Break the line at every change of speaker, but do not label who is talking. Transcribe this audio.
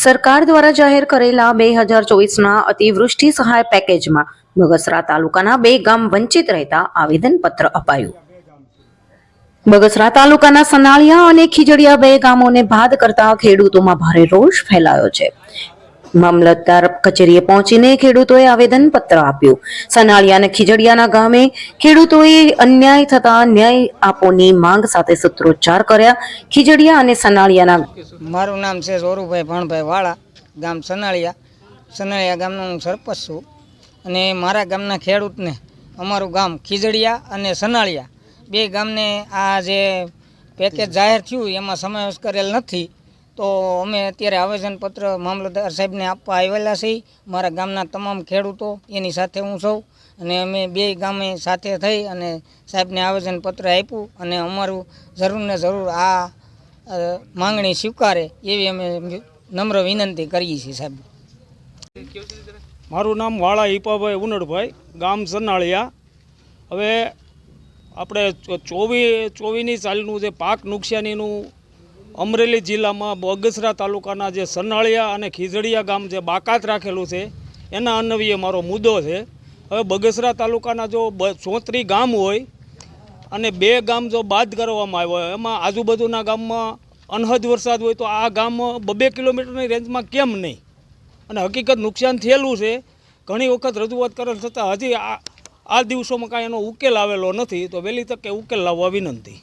સરકાર દ્વારા જાહેર કરેલા બે હજાર ચોવીસના અતિવૃષ્ટિ સહાય પેકેજમાં બગસરા તાલુકાના બે ગામ વંચિત રહેતા આવેદનપત્ર અપાયું. બગસરા તાલુકાના સનાળિયા અને ખીજડીયા બે ગામોને બાદ કરતા ખેડૂતોમાં ભારે રોષ ફેલાયો છે. મામલતદાર કચેરીએ પહોંચીને ખેડૂતોએ આવેદનપત્ર આપ્યું. સનાળિયા અને ખીજડીયાના ગામે ખેડૂતોએ અન્યાય થતા ન્યાય આપોની માંગ સાથે સૂત્રોચ્ચાર કર્યા. ખીજડીયા અને સનાળિયાના
મારું નામ છે સોરુભાઈ ભણભાઈ વાળા, ગામ સનાળિયા. સનાળિયા ગામનો હું સરપંચ છું અને મારા ગામના ખેડૂતને અમારું ગામ ખીજડીયા અને સનાળિયા. બે ગામને આ જે પેકેજ જાહેર થયું, એમાં સમાવેશ કરેલ નથી. તો અમે અત્યારે આવેદનપત્ર મામલતદાર સાહેબને આપવા આવેલા છીએ. મારા ગામના તમામ ખેડૂતો એની સાથે હું સૌ અને અમે બે ગામે સાથે થઈ અને સાહેબને આવેદનપત્ર આપ્યું અને અમારું જરૂર ને જરૂર આ માંગણી સ્વીકારે એવી અમે નમ્ર વિનંતી કરીએ છીએ સાહેબ.
મારું નામ વાળા હિપાભાઈ ઉનડભાઈ, ગામ સનાળિયા હવે આપણે ચોવી ચોવીની સાલનું જે પાક નુકસાનીનું અમરેલી જિલ્લામાં બગસરા તાલુકાના જે સનાળિયા અને ખીજડીયા ગામ જે બાકાત રાખેલું છે, એના અન્વયે મારો મુદ્દો છે. હવે બગસરા તાલુકાના જો ચોત્રી ગામ હોય અને બે ગામ જો બાદ કરવામાં આવ્યો હોય, એમાં આજુબાજુના ગામમાં અનહદ વરસાદ હોય તો આ ગામ બબે કિલોમીટરની રેન્જમાં કેમ નહીં? અને હકીકત નુકસાન થયેલું છે. ઘણી વખત રજૂઆત કરેલ છતાં હજી આ આ દિવસોમાં કાંઈ એનો ઉકેલ આવેલો નથી, તો વહેલી તકે ઉકેલ લાવવા વિનંતી.